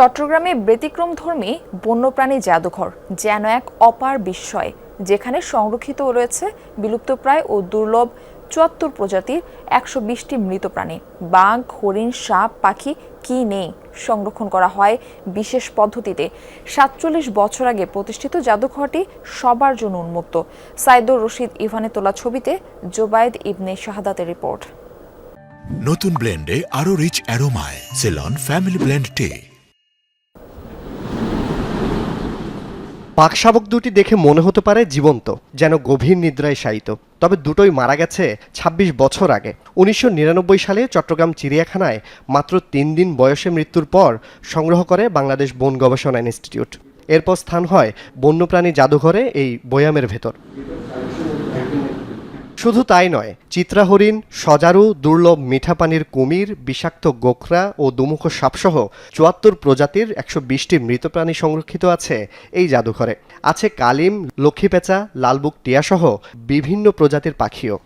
চট্টগ্রামে ব্যতিক্রমধর্মী বন্যপ্রাণী জাদুঘর, যেন এক অপার বিস্ময়, যেখানে সংরক্ষিত রয়েছে বিলুপ্তপ্রায় ও দুর্লভ চুয়াত্তর প্রজাতির একশো বিশটি মৃত প্রাণী। বাঘ, হরিণ, সাপ, পাখি, কি নেই? সংরক্ষণ করা হয় বিশেষ পদ্ধতিতে। সাতচল্লিশ বছর আগে প্রতিষ্ঠিত জাদুঘরটি সবার জন্য উন্মুক্ত। সাইদুর রশিদ ইভানে তোলা ছবিতে জোবায়েদ ইবনে শাহাদাতের রিপোর্ট। নতুন ব্লেন্ডে আরও রিচ অ্যারোমায়, সেলন, ফ্যামিলি ব্লেন্ড টে। পাকশাবক দুটি দেখে মনে হতে পারে জীবন্ত, যেন গভীর নিদ্রায় শায়িত। তবে দুটোই মারা গেছে ২৬ বছর আগে। উনিশশো নিরানব্বই সালে চট্টগ্রাম চিড়িয়াখানায় মাত্র তিন দিন বয়সে মৃত্যুর পর সংগ্রহ করে বাংলাদেশ বন গবেষণা ইনস্টিটিউট। এরপর স্থান হয় বন্যপ্রাণী জাদুঘরে এই বয়ামের ভেতর। শুধু তাই নয় চিত্রা হরিণ সজারু, দুর্লভ মিঠা পানির কুমির, বিষাক্ত গোখরা ও দুমুখ সাপসহ চুয়াত্তর প্রজাতির একশো বিশটি মৃত প্রাণী সংরক্ষিত আছে এই জাদুঘরে। আছে কালিম, লক্ষ্মীপেঁচা, লালবুক টিয়াসহ বিভিন্ন প্রজাতির পাখিও।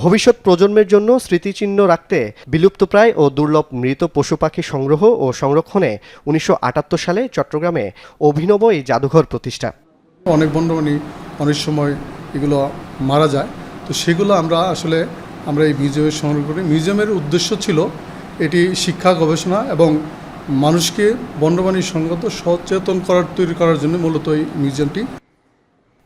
ভবিষ্যৎ প্রজন্মের জন্য স্মৃতিচিহ্ন রাখতে বিলুপ্তপ্রায় ও দুর্লভ মৃত পশু পাখি সংগ্রহ ও সংরক্ষণে উনিশশো আটাত্তর সালে চট্টগ্রামে অভিনব এই জাদুঘর প্রতিষ্ঠা। অনেক বন্যপ্রাণী অনেক সময় এগুলো মারা যায়। তো সেগুলো আমরা আসলে আমরা এই মিউজিয়ামে সংগ্রহ করি। মিউজিয়ামের উদ্দেশ্য ছিল এটি শিক্ষা গবেষণা এবং মানুষকে বন্যপ্রাণী সংগত সচেতন করার তৈরি করার জন্য মূলত এই মিউজিয়ামটি।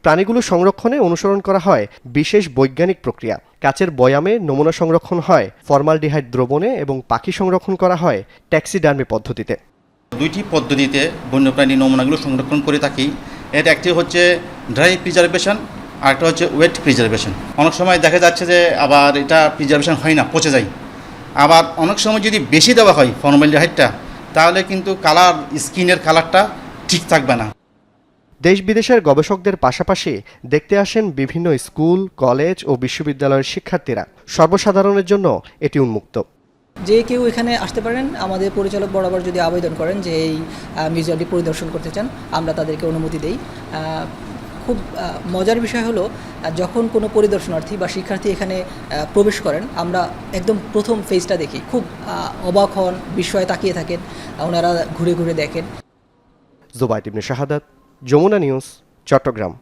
প্রাণীগুলো সংরক্ষণে অনুসরণ করা হয় বিশেষ বৈজ্ঞানিক প্রক্রিয়া। কাচের বয়ামে নমুনা সংরক্ষণ হয় ফর্মালডিহাইড দ্রবণে এবং পাখি সংরক্ষণ করা হয় ট্যাক্সিডার্মি পদ্ধতিতে। দুইটি পদ্ধতিতে বন্যপ্রাণী নমুনাগুলো সংরক্ষণ করে থাকি। এটা একটি হচ্ছে ড্রাই প্রিজার্ভেশন আর একটা হচ্ছে ওয়েট প্রিজার্ভেশন অনেক সময় দেখা যাচ্ছে যে আবার এটা প্রিজার্ভেশন হয় না পচে যায়। আবার অনেক সময় যদি বেশি দেওয়া হয় ফর্মালডিহাইডটা তাহলে কিন্তু কালার স্কিনের কালারটা ঠিক থাকবে না। দেশ বিদেশের গবেষকদের পাশাপাশি দেখতে আসেন বিভিন্ন স্কুল কলেজ ও বিশ্ববিদ্যালয়ের শিক্ষার্থীরা। সর্বসাধারণের জন্য এটি উন্মুক্ত। যে কেউ এখানে আসতে পারেন আমাদের পরিচালক বরাবর যদি আবেদন করেন যে এই মিউজিয়ামটি পরিদর্শন করতে চান আমরা তাদেরকে অনুমতি দেই। খুব মজার বিষয় হলো যখন কোনো পরিদর্শনার্থী বা শিক্ষার্থী এখানে প্রবেশ করেন, আমরা একদম প্রথম ফেজটা দেখি। খুব অবাক হন, বিস্ময়ে তাকিয়ে থাকেন ওনারা ঘুরে ঘুরে দেখেন। জুবাইদ ইবনে শাহাদাত, যমুনা নিউজ, চট্টগ্রাম।